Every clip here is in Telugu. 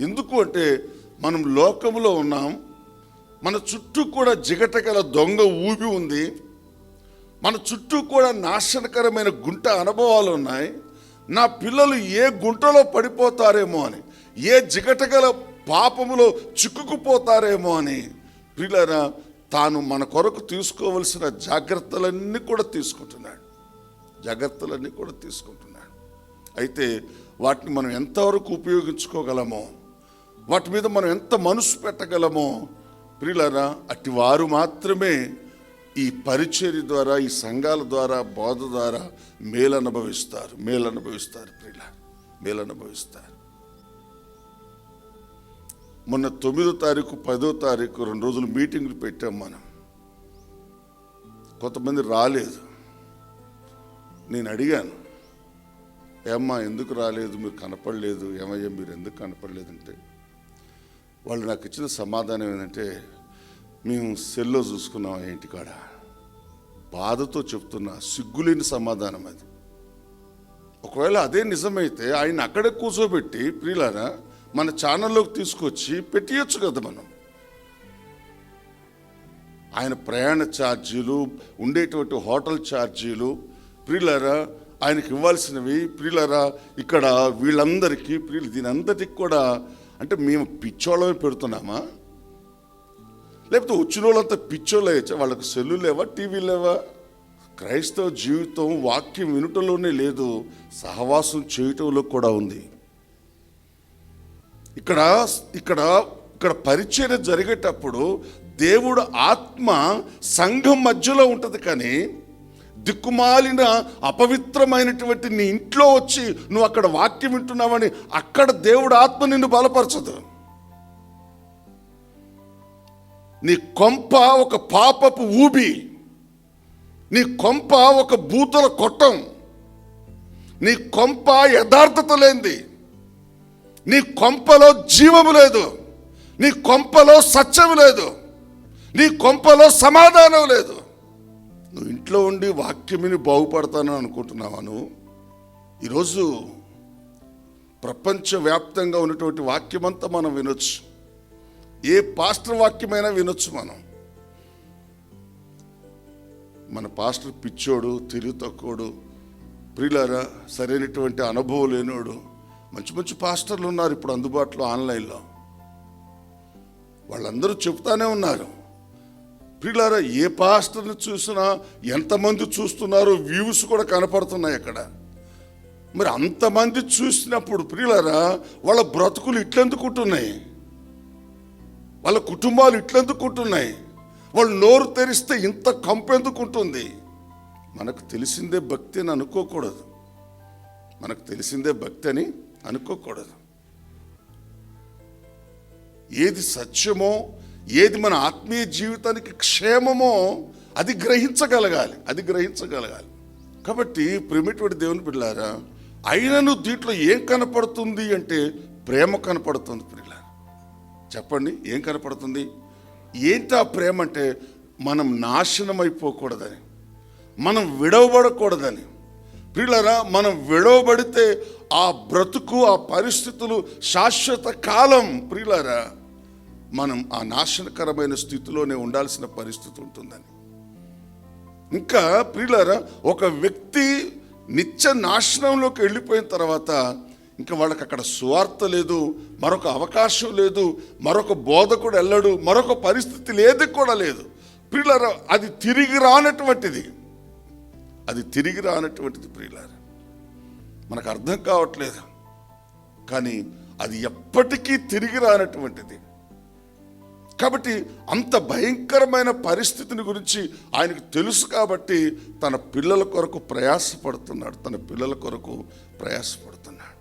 ఎందుకు అంటే మనం లోకంలో ఉన్నాం మన చుట్టూ కూడా జిగటగల దొంగ ఊపి ఉంది మన చుట్టూ కూడా నాశనకరమైన గుంట అనుభవాలు ఉన్నాయి నా పిల్లలు ఏ గుంటలో పడిపోతారేమో అని ఏ జిగటగల పాపములో చిక్కుకుపోతారేమో అని పిల్లరా తాను మన కొరకు తీసుకోవలసిన జాగ్రత్తలన్నీ కూడా తీసుకుంటున్నాడు. జాగ్రత్తలన్నీ కూడా తీసుకుంటున్నాడు. అయితే వాటిని మనం ఎంతవరకు ఉపయోగించుకోగలమో వాటి మీద మనం ఎంత మనసు పెట్టగలమో ప్రియులరా అట్టి వారు మాత్రమే ఈ పరిచర్య ద్వారా ఈ సంఘాల ద్వారా బోధ ద్వారా మేలు అనుభవిస్తారు మేలు అనుభవిస్తారు ప్రియుల మేలు అనుభవిస్తారు మొన్న తొమ్మిదో తారీఖు పదో తారీఖు రెండు రోజులు మీటింగ్లు పెట్టాం మనం. కొంతమంది రాలేదు. నేను అడిగాను ఏమ్మా ఎందుకు రాలేదు? మీరు కనపడలేదు. ఏమయ్యా మీరు ఎందుకు కనపడలేదంటే వాళ్ళు నాకు ఇచ్చిన సమాధానం ఏంటంటే మేము సెల్లో చూసుకున్నాం ఇంటికాడ బాధతో చెప్తున్నా సిగ్గులేని సమాధానం అది. ఒకవేళ అదే నిజమైతే ఆయన అక్కడే కూర్చోబెట్టి ప్రియులారా మన ఛానల్లోకి తీసుకొచ్చి పెట్టియచ్చు కదా మనం. ఆయన ప్రయాణ ఛార్జీలు ఉండేటువంటి హోటల్ ఛార్జీలు ప్రియులారా ఆయనకి ఇవ్వాల్సినవి ప్రియులారా ఇక్కడ వీళ్ళందరికీ ప్రియులు దీని అంతటికి కూడా అంటే మేము పిచ్చోళ్ళమే పెడుతున్నామా? లేకపోతే వచ్చిన వాళ్ళంతా పిచ్చోళ్ళే వాళ్ళకి సెల్లు లేవా టీవీ లేవా? క్రైస్తవ జీవితం వాక్యం వినుటలోనే లేదు సహవాసం చేయటంలో కూడా ఉంది. ఇక్కడ ఇక్కడ ఇక్కడ పరిచయం జరిగేటప్పుడు దేవుడు ఆత్మ సంఘం మధ్యలో ఉంటుంది కానీ దిక్కుమాలిన అపవిత్రమైనటువంటి నీ ఇంట్లో వచ్చి నువ్వు అక్కడ వాక్యం వింటున్నావని అక్కడ దేవుడు ఆత్మ నిన్ను బలపరచదు. నీ కొంప ఒక పాపపు ఊబి నీ కొంప ఒక బూతుల కొట్టం నీ కొంప యథార్థత లేనిది నీ కొంపలో జీవము లేదు నీ కొంపలో సత్యము లేదు నీ కొంపలో సమాధానం లేదు. ఇంట్లో ఉండి వాక్యమిని బాగుపడతానని అనుకుంటున్నావా నువ్వు? ఈరోజు ప్రపంచవ్యాప్తంగా ఉన్నటువంటి వాక్యమంతా మనం వినొచ్చు. ఏ పాస్టర్ వాక్యమైనా వినొచ్చు మనం. మన పాస్టర్ పిచ్చోడు తెలివి తక్కువడు ప్రియులారా సరైనటువంటి అనుభవం లేనోడు మంచి మంచి పాస్టర్లు ఉన్నారు ఇప్పుడు అందుబాటులో ఆన్లైన్లో. వాళ్ళందరూ చెప్తానే ఉన్నారు. ప్రియులారా ఏ పాస్టర్ని చూసినా ఎంతమంది చూస్తున్నారో వ్యూస్ కూడా కనపడుతున్నాయి అక్కడ. మరి అంతమంది చూసినప్పుడు ప్రియులారా వాళ్ళ బ్రతుకులు ఇట్లెందుకుంటున్నాయి? వాళ్ళ కుటుంబాలు ఇట్లెందుకుంటున్నాయి? వాళ్ళు నోరు తెరిస్తే ఇంత కంపెందుకుంటుంది? మనకు తెలిసిందే భక్తి అని అనుకోకూడదు. మనకు తెలిసిందే భక్తి అని అనుకోకూడదు. ఏది సత్యమో ఏది మన ఆత్మీయ జీవితానికి క్షేమమో అది గ్రహించగలగాలి అది గ్రహించగలగాలి. కాబట్టి ప్రేమటువంటి దేవుని బిడ్డారా అయినను దీంట్లో ఏం కనపడుతుంది అంటే ప్రేమ కనపడుతుంది పిల్ల చెప్పండి ఏం కనపడుతుంది? ఏంటి ఆ ప్రేమ అంటే మనం నాశనం అయిపోకూడదని మనం విడవబడకూడదని. ప్రియులరా మనం విడవబడితే ఆ బ్రతుకు ఆ పరిస్థితులు శాశ్వత కాలం ప్రియులరా. మనం ఆ నాశనకరమైన స్థితిలోనే ఉండాల్సిన పరిస్థితి ఉంటుందని. ఇంకా ప్రియులరా ఒక వ్యక్తి నిత్య నాశనంలోకి వెళ్ళిపోయిన తర్వాత ఇంకా వాళ్ళకి అక్కడ సువార్త లేదు మరొక అవకాశం లేదు మరొక బోధకుడు వెళ్ళడు మరొక పరిస్థితి లేదు కూడా లేదు. ప్రియులరా అది తిరిగి రానటువంటిది. అది తిరిగి రానటువంటిది ప్రియులార. మనకు అర్థం కావట్లేదు. కానీ అది ఎప్పటికీ తిరిగి రానటువంటిది. కాబట్టి అంత భయంకరమైన పరిస్థితిని గురించి ఆయనకు తెలుసు కాబట్టి తన పిల్లల కొరకు ప్రయాసపడుతున్నాడు. తన పిల్లల కొరకు ప్రయాసపడుతున్నాడు.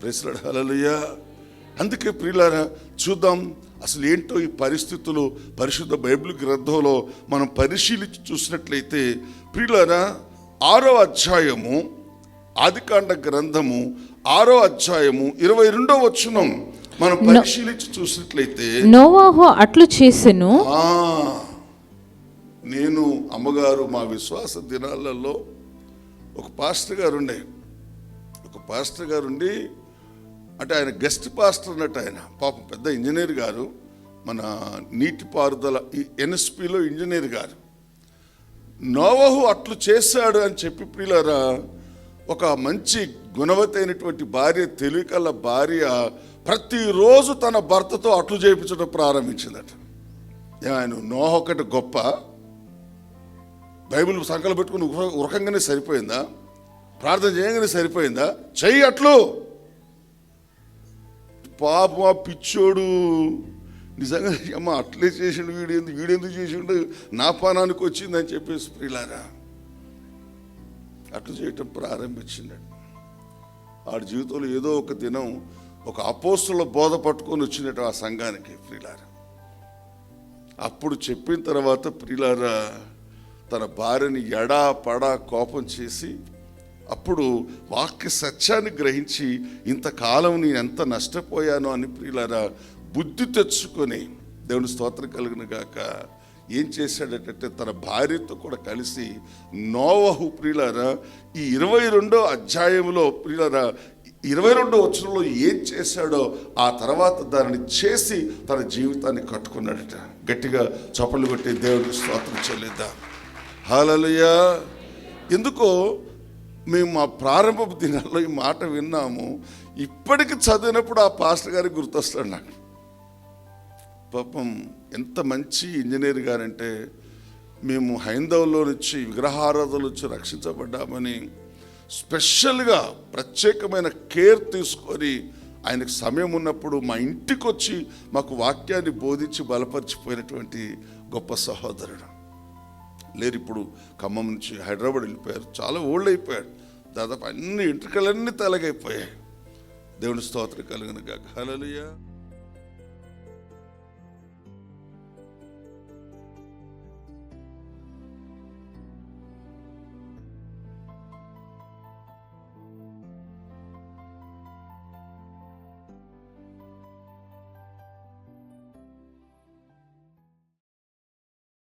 ప్రేసలాడు హలలుయ్యా అందుకే ప్రియులారా చూద్దాం అసలు ఏంటో ఈ పరిస్థితులు పరిశుద్ధ బైబిల్ గ్రంథంలో మనం పరిశీలించి చూసినట్లయితే ప్రియులారా ఆరో అధ్యాయము ఆదికాండ గ్రంథము ఆరో అధ్యాయము ఇరవై రెండో వచనం మనం పరిశీలించి చూసినట్లయితే నోవాహు అట్లు చేసెను. నేను అమ్మగారు మా విశ్వాస దినాలలో ఒక పాస్టర్ గారు ఉండే. ఒక పాస్టర్ గారు ఉండి అంటే ఆయన గెస్ట్ పాస్టర్ అన్నట్టు ఆయన పాపం పెద్ద ఇంజనీర్ గారు మన నీటిపారుదల ఈ ఎన్ఎస్పిలో ఇంజనీర్ గారు. నోవహు అట్లు చేశాడు అని చెప్పి ప్రియులారా ఒక మంచి గుణవతైనటువంటి అయినటువంటి భార్య తెలివికల భార్య ప్రతిరోజు తన భర్తతో అట్లు చేయించడం ప్రారంభించిందట. ఆయన నోహ ఒకటి గొప్ప. బైబిల్ సంకలు పెట్టుకుని ఉరకంగానే సరిపోయిందా? ప్రార్థన చేయగానే సరిపోయిందా? చెయ్యి అట్లు! పాప పిచ్చోడు. నిజంగా అమ్మ అట్లే చేసిండు వీడెందుకు వీడెందుకు చేసిండు? నా పానానికి వచ్చిందని చెప్పేసి ప్రిలారా అట్లా చేయటం ప్రారంభించిండు ఆడి జీవితంలో ఏదో ఒక దినం ఒక అపోస్తుల బోధ పట్టుకొని వచ్చినట్టు ఆ సంఘానికి ప్రిలార. అప్పుడు చెప్పిన తర్వాత ప్రిలార తన భార్యని ఎడా పడా కోపం చేసి అప్పుడు వాక్య సత్యాన్ని గ్రహించి ఇంతకాలం నేను ఎంత నష్టపోయానో అని ప్రియులారా బుద్ధి తెచ్చుకొని దేవుని స్తోత్రం కలిగిన గాక. ఏం చేశాడంటే తన భార్యతో కూడా కలిసి నోవహు ప్రియులరా ఈ ఇరవై రెండో అధ్యాయంలో ప్రియులరా ఇరవై రెండో వచనంలో ఏం చేశాడో ఆ తర్వాత దానిని చేసి తన జీవితాన్ని కట్టుకున్నాడట. గట్టిగా చప్పలు కొట్టి దేవుడికి స్తోత్రం చెల్లిద్దాం. హాలలుయా ఎందుకో మేము మా ప్రారంభ దినాల్లో ఈ మాట విన్నాము. ఇప్పటికి చదివినప్పుడు ఆ పాస్టర్ గారికి గుర్తొస్తాడు నాకు. పాపం ఎంత మంచి ఇంజనీర్ గారంటే మేము హైందవులో నుంచి విగ్రహారాధనలు నుంచి రక్షించబడ్డామని స్పెషల్గా ప్రత్యేకమైన కేర్ తీసుకొని ఆయనకు సమయం ఉన్నప్పుడు మా ఇంటికి వచ్చి మాకు వాక్యాన్ని బోధించి బలపరిచిపోయినటువంటి గొప్ప సహోదరుడు. లేరు ఇప్పుడు ఖమ్మం నుంచి హైదరాబాద్ వెళ్ళిపోయారు. చాలా ఓల్డ్ అయిపోయాడు. దాదాపు అన్ని ఇంటికలన్నీ తలగైపోయాయి. దేవుని స్తోత్రం కలిగిన హల్లెలూయా.